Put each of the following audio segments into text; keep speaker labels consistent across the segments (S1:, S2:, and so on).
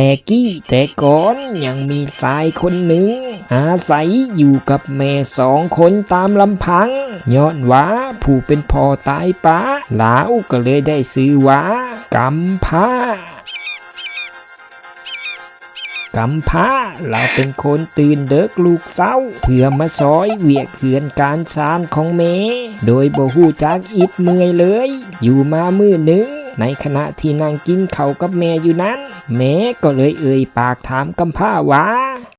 S1: แต่กี้แต่ก่อนยังมีชายคนหนึ่ง อาศัยอยู่กับแม่สองคนตามลำพังย้อนว่าผู้เป็นพ่อตายป้าหลาวก็เลยได้ซื้อว่ากำพ้ากำพ้าเราเป็นคนตื่นเด็กลูกเศร้าเพื่อมาซอยเวียกเขือนการชานของเม โดยบ่ฮู้จักอิดเมื่อยเลย อยู่มามือหนึ่ง ในขณะที่นั่งกินข้าวกับแม่อยู่นั้น แม่ก็เลยเอ่ยปากถามกำพร้าว่า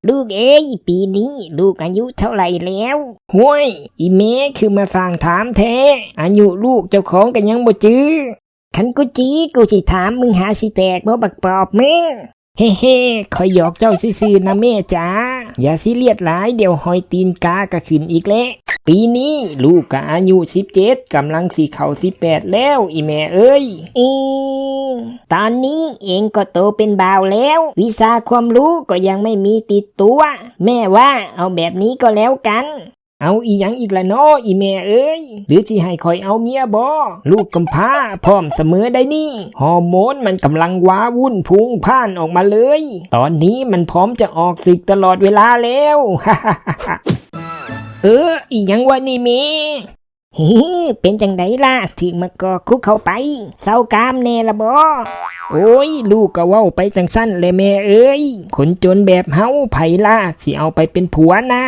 S2: ลูกเอ้ยปีนี้ลูกอายุเท่าไหร่แล้ว
S1: ห้วยอีเมคือมาสั่งถามแท้อายุลูกเจ้าของกันยังบ่จื้อ
S2: คันกูจีกูสิถามมึงหาสิแตกบ่บักปอบมึง
S1: เฮ้เฮ้คอยหยอกเจ้าซื่อๆนะแม่จ๋าอย่าซีเรียสหลายเดี๋ยวหอยตีนกากระขึ้นอีกแล้ว ปีนี้ลูกก็อายุสิบเจ็ดกำลังสีเข่าสิบแปดแล้ว อีแม่เอ้ย
S2: อีตอนนี้เองก็โตเป็นบ่าวแล้ว วิชาความรู้ก็ยังไม่มีติดตัว แม่ว่าเอาแบบนี้ก็แล้วกัน
S1: เอาอีหยังอีกละเนาะอีแม่เอ้ย หรือสิให้คอยเอาเมียบ่ลูกกำพร้าพร้อมเสมอได้นี่ฮอร์โมนมันกำลังว้าวุ่นพุ่งพ่านออกมาเลย ตอนนี้มันพร้อมจะออกศึกตลอดเวลาแล้ว เออ อีหยังวะนี่เม
S2: ฮิเป็นจังไดล่ะถึงมาก็คุกเข้าไปเศร้ากามแน่ละบ่
S1: โอ้ย ลูกก็เว้าไปจังสั้นเลยแม่เอ้ยคนจนแบบเฮาไผล่ะสิเอาไปเป็นผัวนะ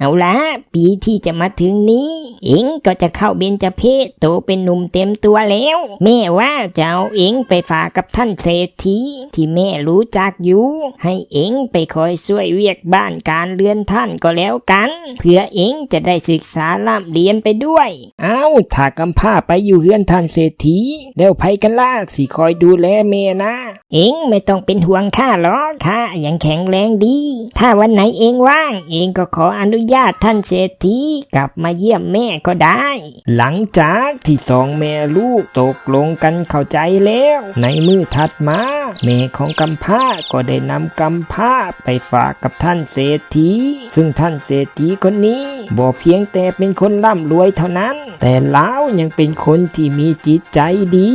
S2: เอาละปีที่จะมาถึงนี้ เองก็จะเข้าเบญจเพศโตเป็นหนุ่มเต็มตัวแล้ว แม่ว่าจะเอาเองไปฝากกับท่านเศรษฐีที่แม่รู้จักอยู่ ให้เองไปคอยช่วยเวียกบ้านการเรือนท่านก็แล้วกันเพื่อเองจะได้ศึกษาล่ำเรียนไปด้วย
S1: เอาถ้ากำพร้าไปอยู่เฮือนท่านเศรษฐีแล้วไผกันล่ะสิคอยดูแลแม่นะ
S2: เองไม่ต้องเป็นห่วงข้าหรอกข้ายังแข็งแรงดี ถ้าวันไหนเองว่าง เองก็ขออนุญาตท่านเศรษฐีกลับมาเยี่ยมแม่ก็ได้
S1: หลังจากที่สองแม่ลูกตกลงกันเข้าใจแล้ว ในมือถัดมาแม่ของกำพร้าก็ได้นำกำพร้าไปฝากกับท่านเศรษฐี ซึ่งท่านเศรษฐีคนนี้บ่เพียงแต่เป็นคนร่ำรวยเท่านั้น แต่ลาวยังเป็นคนที่มีจิตใจดี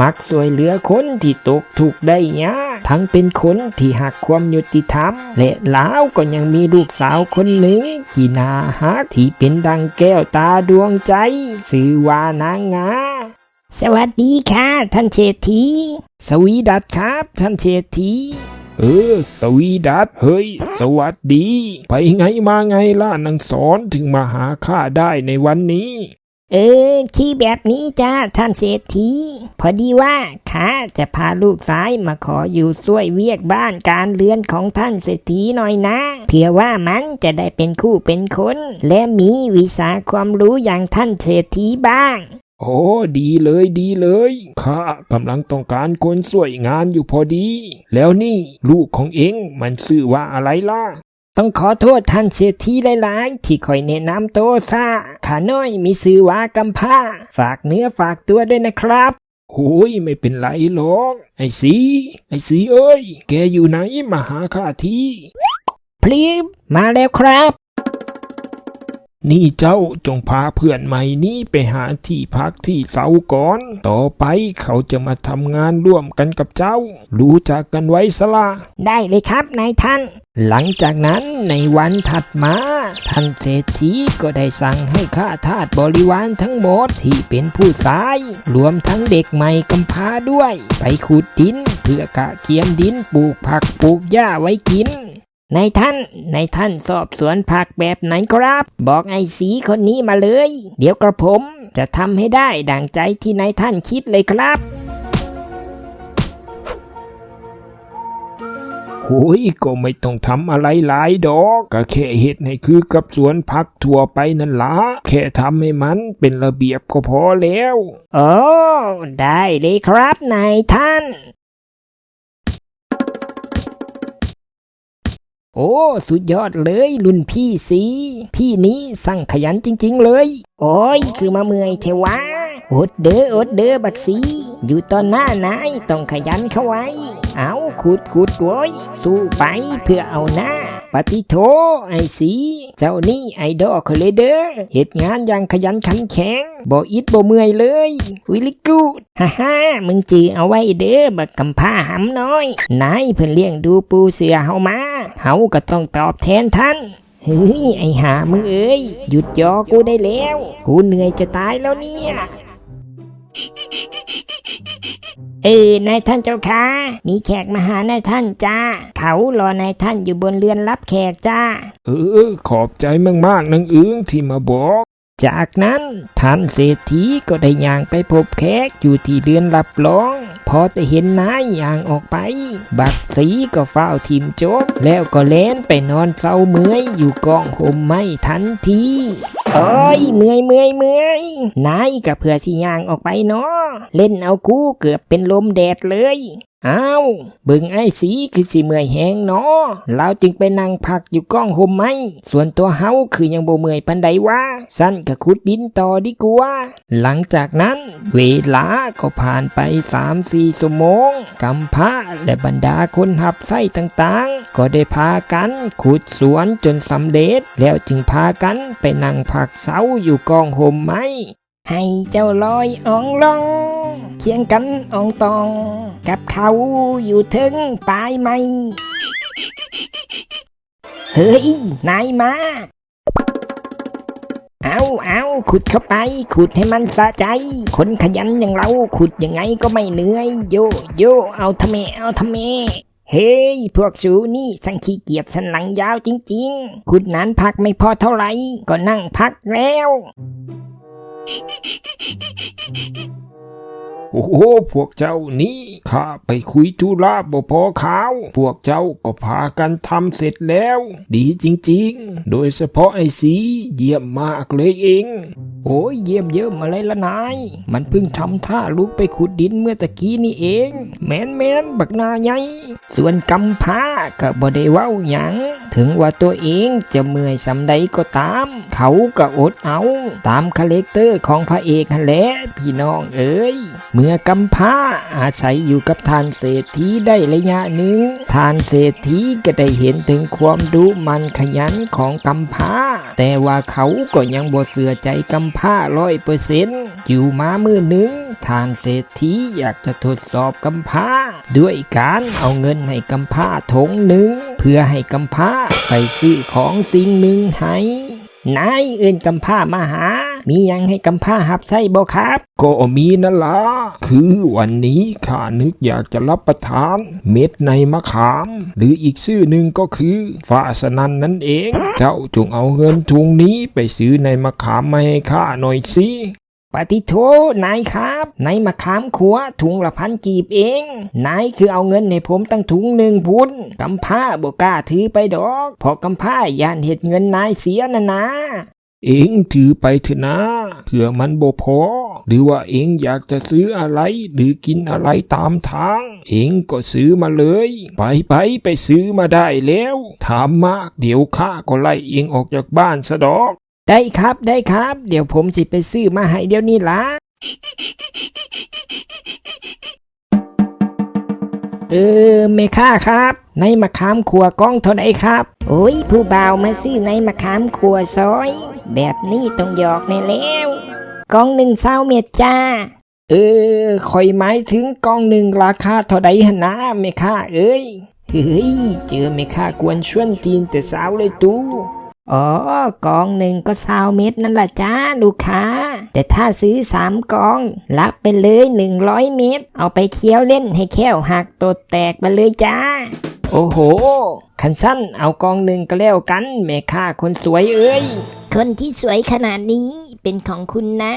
S1: มักช่วยเหลือคนที่ตกทุกข์ได้ยาก ทั้งเป็นคนที่หักความยุติธรรม และลาวก็ยังมีลูกสาวคนหนึ่งที่น่าฮักที่เป็นดังแก้วตาดวงใจชื่อว่านางงา
S2: สวัสดีค่ะ ท่านเศรษฐี
S1: สวีดัตครับ ท่านเศรษฐีเออ สวีดัตเฮ้ย สวัสดี ไปไงมาไงล่ะนางสอนถึงมาหาข้าได้ในวันนี้
S2: เออขี้แบบนี้จ้าท่านเศรษฐี พอดีว่าข้าจะพาลูกสายมาขออยู่ช่วยเวียกบ้านการเรือนของท่านเศรษฐีหน่อยนะเพื่อว่ามันจะได้เป็นคู่เป็นคน และมีวิชาความรู้อย่างท่านเศรษฐีบ้าง
S1: โอ้ดีเลยดีเลยข้ากำลังต้องการคนสวยงานอยู่พอดี แล้วนี่ลูกของเอ็งมันชื่อว่าอะไรล่ะ ต้องขอโทษท่านเศรษฐีหลายๆ ที่คอยแนะนำโตซา ขาน้อยมีชื่อว่ากำพร้า ฝากเนื้อฝากตัวด้วยนะครับโอ้ยไม่เป็นไรหรอก ไอ้สีไอ้สีเอ้ย แกอยู่ไหนมาหาข้าที
S2: พลีบมาแล้วครับ
S1: นี่เจ้าจงพาเพื่อนใหม่นี้ไปหาที่พักที่เสาก่อน ต่อไปเขาจะมาทำงานร่วมกันกับเจ้า รู้จักกันไว้สละ
S2: ได้เลยครับนายท่าน
S1: หลังจากนั้นในวันถัดมา ท่านเศรษฐีก็ได้สั่งให้ข้าทาสบริวารทั้งหมดที่เป็นผู้ชาย รวมทั้งเด็กใหม่กำพร้าด้วย ไปขุดดิน เพื่อกะเกียมดินปลูกผักปลูกหญ้าไว้กิน
S2: นายท่านนายท่านสอบสวนผักแบบไหนครับ บอกไอ้สีคนนี้มาเลย เดี๋ยวกระผมจะทำให้ได้ดังใจที่นายท่านคิดเลยครับ
S1: โอ้ยก็ไม่ต้องทำอะไรหลายดอก ก็แค่เห็ดให้คือกับสวนผักทั่วไปนั่นละแค่ทำให้มันเป็นระเบียบก็พอแล้ว
S2: โอ้ได้เลยครับนายท่าน
S1: โอ้ สุดยอดเลยรุ่นพี่สีพี่นี้สั่งขยันจริง ๆ เลย
S2: โอ้ย คือมาเมื่อยเทวะอดเด้ออดเด้อบักสีอยู่ตอนหน้านายต้องขยันเข้าไว้ เอาขุดขุดโว้ยสู้ไปเพื่อเอาหน้า
S1: ปฏิโทไอสี เจ้านี่ไอดอลเขาเลยเด้อเหตุงานอย่างขยันขันแข็งบ่อิดบ่เมื่อยเลยวิลิกูด
S2: ฮ่าฮ่ามึงจือเอาไว้เด้อบักกำพร้าหำน้อย นายเพิ่นเลี้ยงดูปูเสือเฮามา เฮาก็ต้องตอบแทนท่านเฮ้ยไอหามึงเอ้ยหยุดยอกูได้แล้ว กูเหนื่อยจะตายแล้วเนี่ยเอ้นายท่านเจ้าค่ะมีแขกมาหานายท่านจ้า เขารอนายท่านอยู่บนเรือนรับแขกจ้า
S1: เออ ขอบใจมากๆนางอึ้งที่มาบอก จากนั้นท่านเศรษฐีก็ได้ย่างไปพบแขกอยู่ที่เรือนรับรอง พอแต่เห็นนายย่างออกไป บักสีก็เฝ้าทีมโจกแล้วก็เล่นไปนอนเศร้าเมื่อยอยู่กองห่มไม้ทันทีโอ้ยเมื่อยเมื่อยเมื่อยนายก็เพื่อสิย่างออกไปเนาะเล่นเอากูเกือบเป็นลมแดดเลย อ้าวเบิ่งไอ้สีคือสิเมื่อยแหงเนาะเราจึงไปนั่งพักอยู่ก้องห่มไม้ส่วนตัวเฮาคือยังบ่เมื่อยปันใดวะสั้นก็ขุดดินต่อดีกว่าหลังจากนั้น เวลาก็ผ่านไปสามสี่ชั่วโมงกำพร้าและบรรดาคนหับไส้ต่างๆ ก็ได้พากันขุดสวนจนสำเร็จ แล้วจึงพากันไปนั่งพักเสาอยู่ก้องห่มไม้
S2: ให้เจ้าลอยอ่องลอง คียงกันอองตอง กับเขาอยู่ถึงปลายไม้เฮ้ย นายมา เอาเอาขุดเข้าไป ขุดให้มันสะใจ คนขยันอย่างเราขุดยังไงก็ไม่เหนื่อย โย โย เอาทำไมเอาทำไมเฮ้ย พวกสูนี่สังขี้เกียจสันหลังยาวจริง ๆ ขุดนานพักไม่พอเท่าไหร่ ก็นั่งพักแล้ว
S1: โอ้โห พวกเจ้านี่ข้าไปคุยธุระบ่พอขาว พวกเจ้าก็พากันทำเสร็จแล้ว ดีจริงๆ โดยเฉพาะไอ้สีเยี่ยมมากเลยเอง โอ้ยเยี่ยมเยี่ยมอะไรละนาย มันเพิ่งทำท่าลุกไปขุดดินเมื่อตะกี้นี่เอง แมนแมนบักนาใหญ่ส่วนกำพร้าก็บ่ได้เว้าหยังถึงว่าตัวเองจะเมื่อยสำใดก็ตาม เขาก็อดเอา ตามคาแรคเตอร์ของพระเอกหั่นแหละพี่น้องเอ๋ยเมื่อกำพร้าอาศัยอยู่กับทานเศรษฐีได้ระยะหนึ่งทานเศรษฐีก็ได้เห็นถึงความดุมันขยันของกำพร้า แต่ว่าเขาก็ยังบ่เสือใจกำพร้าร้อยเปอร์เซ็นต์อยู่มามือหนึ่งทานเศรษฐีอยากจะทดสอบกำพร้า ด้วยการเอาเงินให้กำพร้าถงหนึ่งเพื่อให้กำพร้าไปซื้อของสิ่งหนึ่งให้นายเอื่นกำพร้ามาหา มียังให้กำพร้าหับใส่บ่ครับ ก็มีนั่นละคือวันนี้ข้านึกอยากจะรับประทานเม็ดในมะขาม หรืออีกชื่อหนึ่งก็คือฝาสนันนั่นเอง เจ้าจงเอาเงินทุงนี้ไปซื้อในมะขามมาให้ข้าหน่อยสิปฏิโทนายครับในมะขามขัวถุงละพันกีบเอง นายคือเอาเงินให้ผมตั้งถุงหนึ่งพุนกำผ้าบกล้าถือไปดอกเพอกำผ้าย่านเห็ดเงินนายเสียนะนะ เองถือไปเถอะนะเผื่อมันบ่พอ หรือว่าเองอยากจะซื้ออะไร หรือกินอะไรตามทาง เองก็ซื้อมาเลย ไปไปไปซื้อมาได้แล้ว ถามมากเดี๋ยวข้าก็ไล่เองออกจากบ้านซะดอก ได้ครับได้ครับ เดี๋ยวผมสิไปซื้อมาให้เดี๋ยวนี้ละเออแม่ค้าครับ ในมะขามขัวกล้องเท่าไหร่ครับ
S2: โอ้ย ผู้บ่าวมาซื้อในมะขามขัวซอย แบบนี้ต้องหยอกแน่แล้วกล่องหนึ่งเศร้าเม็ดจ้า
S1: เออคอยหมายถึงกล้องหนึ่งราคาเท่าใดหนนะแม่ค้าเอ้ย เฮ้ย เจอแม่ค้ากวนชวนจีนแต่สาวเลยตู้
S2: อ๋อกองหนึ่งก็เศร้าเม็ดนั่นละจ้าลูกค้า แต่ถ้าซื้อสามกอง รับไปเลยหนึ่งร้อยเม็ดเอาไปเคี้ยวเล่นให้แค้วหักตดแตกไปเลยจ้า
S1: โอ้โห คันสั้นเอากองหนึ่งก็แล้วกัน แม่ค้าคนสวยเอ้ย
S2: คนที่สวยขนาดนี้เป็นของคุณนะ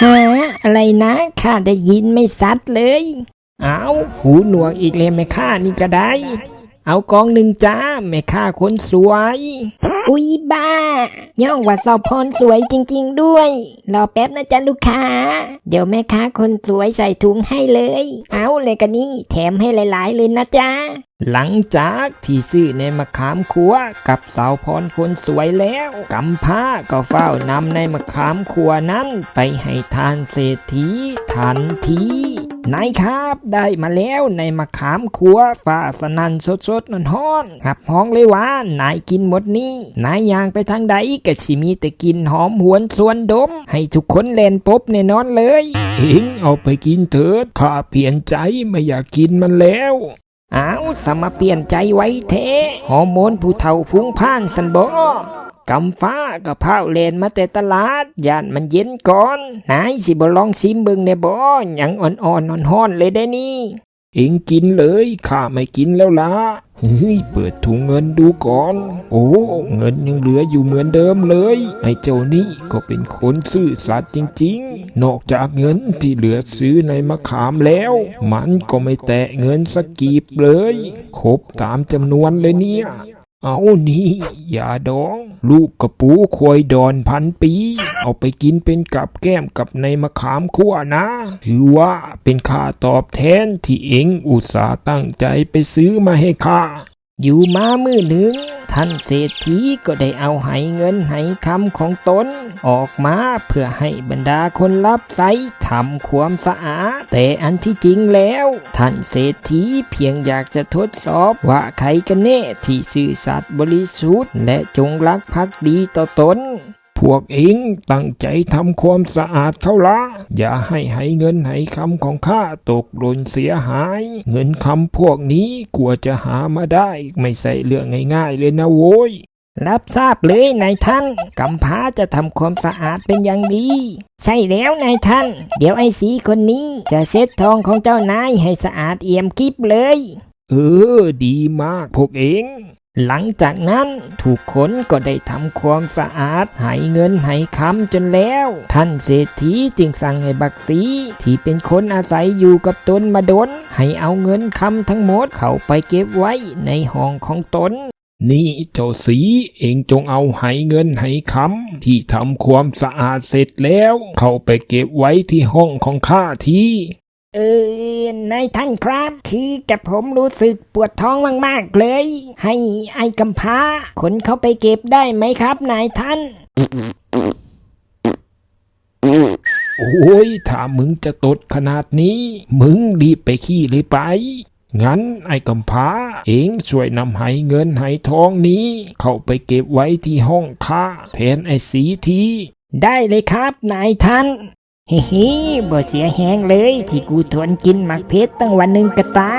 S2: หาอะไรนะข้าได้ยินไม่ซัดเลย
S1: เอาหูหนวกอีกเลยแม่ค้านี่ก็ได้ เอากองหนึ่งจ้าแม่ค้าคนสวย
S2: อุ๊ยบ้าย่องว่าสาวพรสวยจริง ๆ ด้วย รอแป๊บนะจ๊ะลูกค้า เดี๋ยวแม่ค้าคนสวยใส่ถุงให้เลย เอาเลยกันนี่แถมให้หลายๆเลยนะจ๊ะ
S1: หลังจากที่ซื้อในมะขามขัวกับสาวพรคนสวยแล้วกำพร้าก็เฝ้านำในมะขามขัวนั้นไปให้ทานเศรษฐีทันทีนายครับได้มาแล้วในมะขามขัวฝ่าสนันสดสดนฮ้อนๆหับห้องเลยว่านายกินหมดนี่นายย่างไปทางใดก็สิมีแต่กลินหอมหวนสวนดม ให้ทุกคนเล่นปบแน่นอนเลย
S3: เองเอาไปกินเถิดข้าเปลี่ยนใจไม่อยากกินมันแล้ว
S1: อ้าวสมาเปลี่ยนใจไว้เทฮอร์โมนผู้เฒ่าพุงพ่านสันบอกำฟ้ากับพ้าวเลนมาแต่ตลาดย่านมันเย็นก่อนนายสิบ่ลองซิมเบิงในบ่หยังอ่อนๆฮ้อนๆเลยได้นี่
S3: เองกินเลยข้าไม่กินแล้วละเฮ้ยเปิดถุงเงินดูก่อน โอ้ เงินยังเหลืออยู่เหมือนเดิมเลย ไอ้เจ้านี่ก็เป็นคนซื่อสัตย์จริงๆ นอกจากเงินที่เหลือซื้อในมะขามแล้ว มันก็ไม่แตะเงินสักกีบเลย ครบตามจำนวนเลยเนี่ย เอานี่อย่าดอง ลูกกระปูควยดอนพันปี เอาไปกินเป็นกับแก้มกับในมะขามคั่วนะ ถือว่าเป็นค่าตอบแทนที่เองอุตส่าห์ตั้งใจไปซื้อมาให้ข้า
S1: อยู่มามือหนึ่ง ท่านเศรษฐีก็ได้เอาไหเงินไหคำของตน ออกมาเพื่อให้บรรดาคนรับใช้ทำความสะอาดแต่อันที่จริงแล้ว ท่านเศรษฐีเพียงอยากจะทดสอบว่าใครกันแน่ที่ซื่อสัตย์บริสุทธิ์และจงรักภักดีต่อตน
S3: วกเองตั้งใจทำความสะอาดเขาละ อย่าให้ไหเงินไหคำของข้าตกหล่นเสียหาย เงินคำพวกนี้กลัวจะหามาได้ ไม่ใช่เรื่องง่ายๆเลยนะโว้ย
S1: รับทราบเลยนายท่านกำพร้าจะทำความสะอาดเป็นอย่างดี ใช่แล้วนายท่าน เดี๋ยวไอ้สีคนนี้จะเซ็ตทองของเจ้านายให้สะอาดเอี่ยมกิบเลย
S3: เออ ดีมากพวกเอง
S1: หลังจากนั้นทุกคนก็ได้ทำความสะอาดให้เงินให้คำจนแล้ว ท่านเศรษฐีจึงสั่งให้บักสีที่เป็นคนอาศัยอยู่กับตนมาดน ให้เอาเงินคำทั้งหมดเข้าไปเก็บไว้ในห้องของตน
S3: นี่เจ้าสีเองจงเอาไหเงินไหคำที่ทำความสะอาดเสร็จแล้ว เข้าไปเก็บไว้ที่ห้องของข้าที
S1: เออนายท่านครับ คือกับผมรู้สึกปวดท้องมากๆเลย ให้ไอ้กำพร้าขนเขาไปเก็บได้ไหมครับนายท่าน
S3: โอ้ยถ้ามึงจะตดขนาดนี้ มึงรีบไปขี้เลยไป งั้นไอ้กำพร้า เองช่วยนำไหเงินไหทองนี้ เข้าไปเก็บไว้ที่ห้องข้าแทนไอ้สีที
S1: ได้เลยครับนายท่าน เฮ้ฮิบ่เสียแหงเลย ที่กูทนกินหมักเพชรตั้งวันหนึ่งกะตา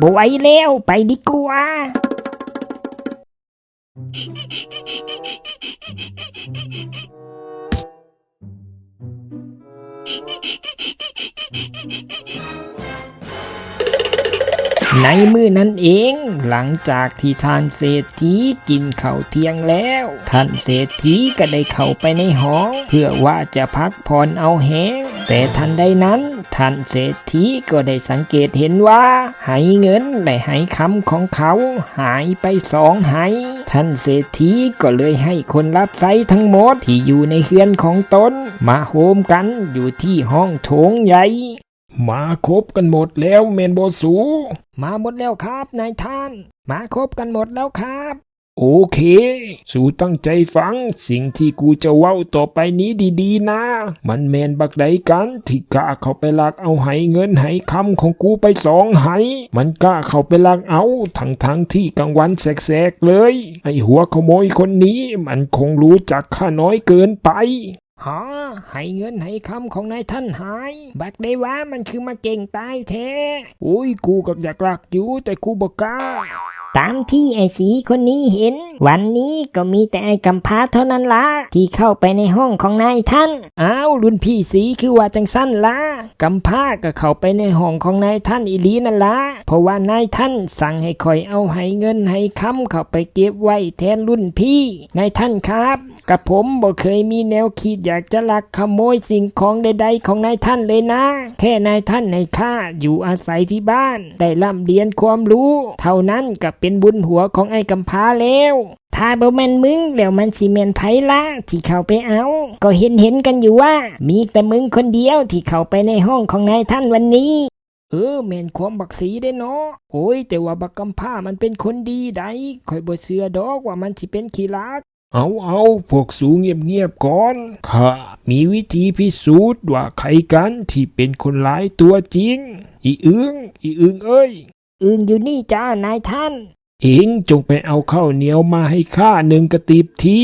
S1: บ่ไหวแล้วไปดีกว่า ในมือนั้นเอง หลังจากที่ท่านเศรษฐีกินข้าวเที่ยงแล้ว ท่านเศรษฐีก็ได้เข้าไปในห้อง เพื่อว่าจะพักผ่อนเอาแหงแต่ทันใดนั้นท่านเศรษฐีก็ได้สังเกตเห็นว่าไหเงินและไหคำของเขาหายไปสองไหท่านเศรษฐีก็เลยให้คนรับใช้ทั้งหมดที่อยู่ในเฮือนของตน มาโฮมกันอยู่ที่ห้องโถงใหญ่
S3: มาครบกันหมดแล้วเมนโบสู
S1: มาหมดแล้วครับนายท่าน มาครบกันหมดแล้วครับ
S3: โอเค สู่ตั้งใจฟัง สิ่งที่กูจะเว้าต่อไปนี้ดีๆ นะ มันแมนบักใดกันที่กล้าเข้าไปลักเอาไหเงินไหคำของกูไปสองไห มันกล้าเข้าไปลักเอาทั้งทั้งๆที่กลางวันแสกๆเลย ไอหัวขโมยคนนี้มันคงรู้จักข้าน้อยเกินไป
S1: หาให้เงินให้คำของนายท่านหาย บักได้ว่ามันคือมาเก่งตายแท้
S3: โอ้ยกูกับอยากลักอยู่แต่กูบอกกล้า
S2: ตามที่ไอ้สีคนนี้เห็น วันนี้ก็มีแต่ไอ้กำพร้าเท่านั้นละที่เข้าไปในห้องของนายท่าน
S1: อ้าวรุ่นพี่สีคือว่าจังสั้นละกำพร้าก็เข้าไปในห้องของนายท่านอีหลีนั่นละเพราะว่านายท่านสั่งให้คอยเอาให้เงินให้คำเข้าไปเก็บไว้แทนรุ่นพี่นายท่านครับ กับผมบ่เคยมีแนวคิดอยากจะลักขโมยสิ่งของใดๆของนายท่านเลยนะ แค่นายท่านให้ข้าอยู่อาศัยที่บ้าน ได้ร่ำเรียนความรู้ เท่านั้นก็เป็นบุญหัวของไอ้กำพร้าแล้ว
S2: ถ้าบ่แม่นมึงแล้วมันสิแม่นไผละที่เข้าไปเอา ก็เห็นเห็นกันอยู่ว่า มีแต่มึงคนเดียวที่เข้าไปในห้องของนายท่านวันนี้
S1: เออแม่นความบักสีได้เนาะโอ้ย แต่ว่าบักกำพร้ามันเป็นคนดีไดข่อยบ่เชื่อดอกว่ามันสิเป็นขี้ลัก
S3: เอาเอาพวกสูเงียบๆก่อนข้ามีวิธีพิสูจน์ว่าใครกันที่เป็นคนร้ายตัวจริง อีอึงอีอึงเอ้ย
S2: อึงอยู่นี่จ้านายท่าน
S3: เองจงไปเอาข้าวเหนียวมาให้ข้าหนึ่งกระติบที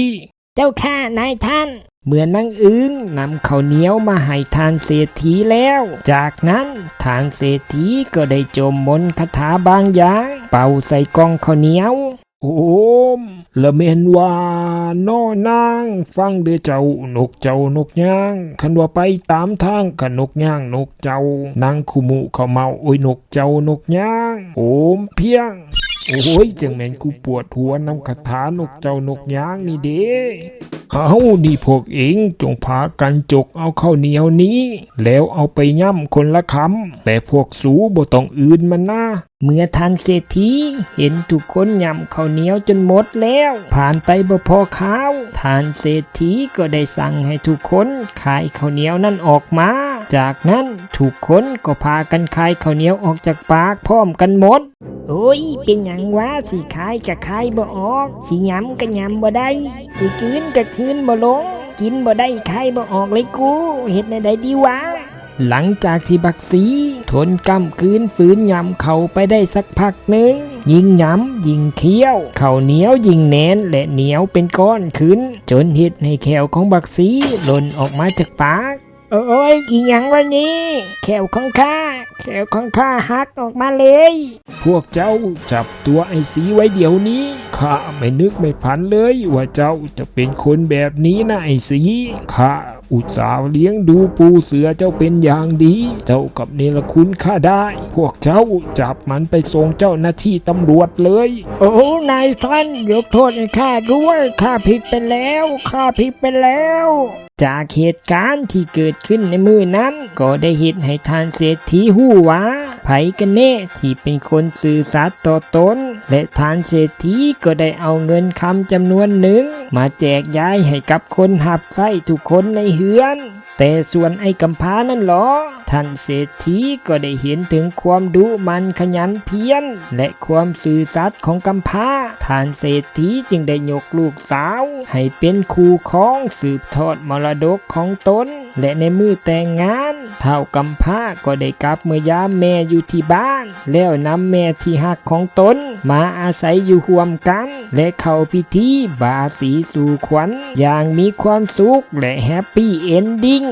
S2: เจ้าข้านายท่าน
S1: เมื่อนางอึงนำข้าวเหนียวมาให้ทานเศรษฐีแล้ว จากนั้นทานเศรษฐีก็ได้จมมนต์คาถาบางอย่าง เป่าใส่กล่องข้าวเหนียว
S3: โอมละเมนว่าน้อนาง ฟังเด้อเจ้านกเจ้านกย่างคันว่าไปตามทางกันนกย่างนกเจ้านางคุมุเขาเมาโอ้ยนกเจ้านกย่าง โอมเพียง โอ้ยจังแม่นกูปวดหัวนำคาถานกเจ้านกย่างนี่เด้เอานี่พวกเองจงพากันจกเอาข้าวเหนียวนี้ แล้วเอาไปย่ำคนละคำแต่พวกสูบ่ต้องอื่นมันนะ
S1: เมื่อทานเศรษฐีเห็นทุกคนย่ำข้าวเหนียวจนหมดแล้ว ผ่านไปบ่พอข้าวทานเศรษฐีก็ได้สั่งให้ทุกคนขายข้าวเหนียวนั่นออกมา จากนั้นทุกคนก็พากันขายข้าวเหนียวออกจากปากพร้อมกันหมด
S2: โอ้ย เป็นหยังวะสิขายก็ขายบ่ออก สิยำก็ยำบ่ได้ สิคืนก็คืนบ่ลง กินบ่ได้ขายบ่ออกเลยกูเฮ็ดในใดดีวะ
S1: หลังจากที่บักสีทนกำคืนฝืนยำเขาไปได้สักพักหนึ่งยิงยำยิงเคี้ยวข้าวเหนียวยิงแหนนและเหนียวเป็นก้อนขึ้น จนเห็ดให้แขวของบักสีหล่นออกมาจากปาก
S2: โอ้ยอีหยังวะนี่แขวของข้าแขวของข้าหักออกมาเลย
S3: พวกเจ้าจับตัวไอ้สีไว้เดี๋ยวนี้ข้าไม่นึกไม่พันเลยว่าเจ้าจะเป็นคนแบบนี้นะไอ้สีข้าอุตส่าห์เลี้ยงดูปูเสือเจ้าเป็นอย่างดี เจ้ากับเนรคุณข้าได้ พวกเจ้าจับมันไปส่งเจ้าหน้าที่ตำรวจเลย
S2: โอ้นายท่านยกโทษให้ข้าด้วยข้าผิดไปแล้วข้าผิดไปแล้ว
S1: จากเหตุการณ์ที่เกิดขึ้นในมือนั้น ก็ได้เหตุให้ทานเศรษฐีหู้ว่า ไผกันแน่ที่เป็นคนสื่อสัตย์ต่อตน และทานเศรษฐีก็ได้เอาเงินคำจำนวนหนึ่ง มาแจกย้ายให้กับคนหับไส้ทุกคนในเฮือน แต่ส่วนไอ้กำพานั่นหรอท่านเศรษฐีก็ได้เห็นถึงความดุมันขยันเพียรและความสื่อสัตย์ของกำพร้าท่านเศรษฐีจึงได้ยกลูกสาว ให้เป็นคู่ครองสืบทอดมรดกของตน และในมือแต่งงานเท่ากำพร้าก็ได้กลับเมื่อยามแม่อยู่ที่บ้าน แล้วนำแม่ที่หักของตน มาอาศัยอยู่ห่วมกัน และเข้าพิธีบาสีสู่ขวัญอย่างมีความสุขและแฮปปี้เอนดิ้ง